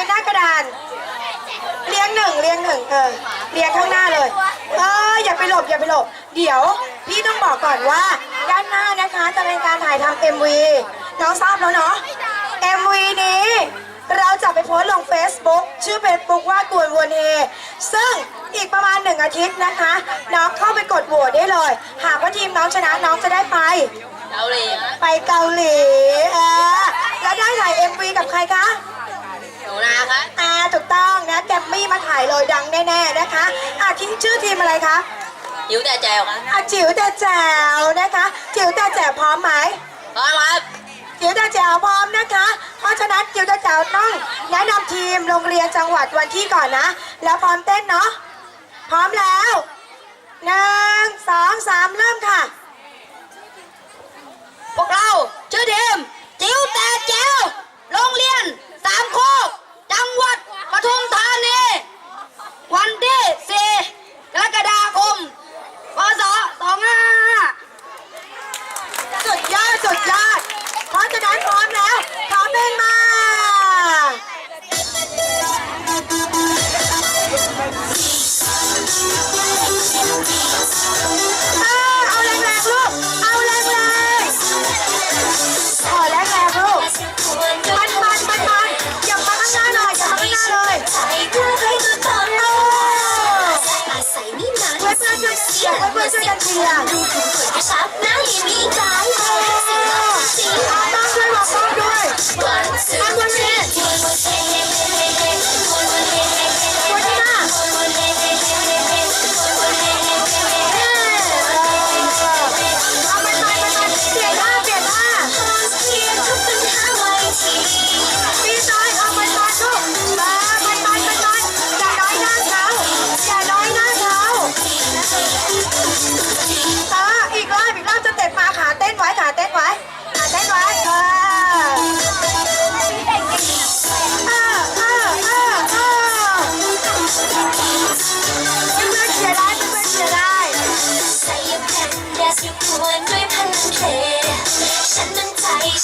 ยืนหน้ากระดานเรียงหนึ่งเรียงหนึ่งเออเรียงข้างหน้าเลยเอออย่าไปหลบอย่าไปหลบ เดี๋ยวพี่ต้องบอกก่อนว่า ด้านหน้านะคะจะเป็นการถ่ายทำ MV น้องทราบแล้วเนาะ MV นี้เราจะไปโพสต์ลง Facebook ชื่อ Facebook ว่ากวนวนเฮซึ่งอีกประมาณหนึ่งอาทิตย์นะคะ น้องเข้าไปกดโหวตได้เลย หากว่าทีมน้องชนะน้องจะได้ไปเกาหลีฮะไปเกาหลีเออแล้วได้ถ่าย MV กับใครคะห นูนาครับอ่าถูกต้องนะแกมมี่มาถ่ายเลยดังแน่ๆนะคะอะทีมชื่อทีมอะไรคะหิวแต่แจวครับอะจิ๋วแต่แจ๋วนะคะจิ๋วแต่แจ๋วพร้อมไหมพร้อมครับจิ๋วแต่แจ๋วพร้อมนะคะ เพราะฉะนั้นจิ๋วแต่แจ๋วต้องแนะนำทีมโรงเรียนจังหวัดวันที่ก่อนนะ แล้วพร้อมเต้นเนาะพร้อมแล้วหนึ่งสองสามเริ่มค่ะ พวกเราชื่อทีมจิ๋วแต่แจวโรงเรียนสามโคกจังหวัดปทุมธานี วัน ๆช่วยกั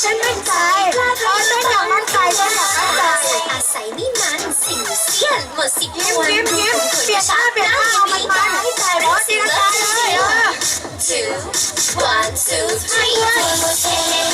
ฉันมั่นใจเพราะเต้นอย่างมั่นใจเต้นอย่างมั่นใจอาศัยนี่มันสิ่งเสี้ยนหมดสิบยิ้มคนยิ้มยิ้มเปลี่ยนท่าเปลี่ยนท่าเอามันมันโอ้ตีลังกาเลยเออ two one two three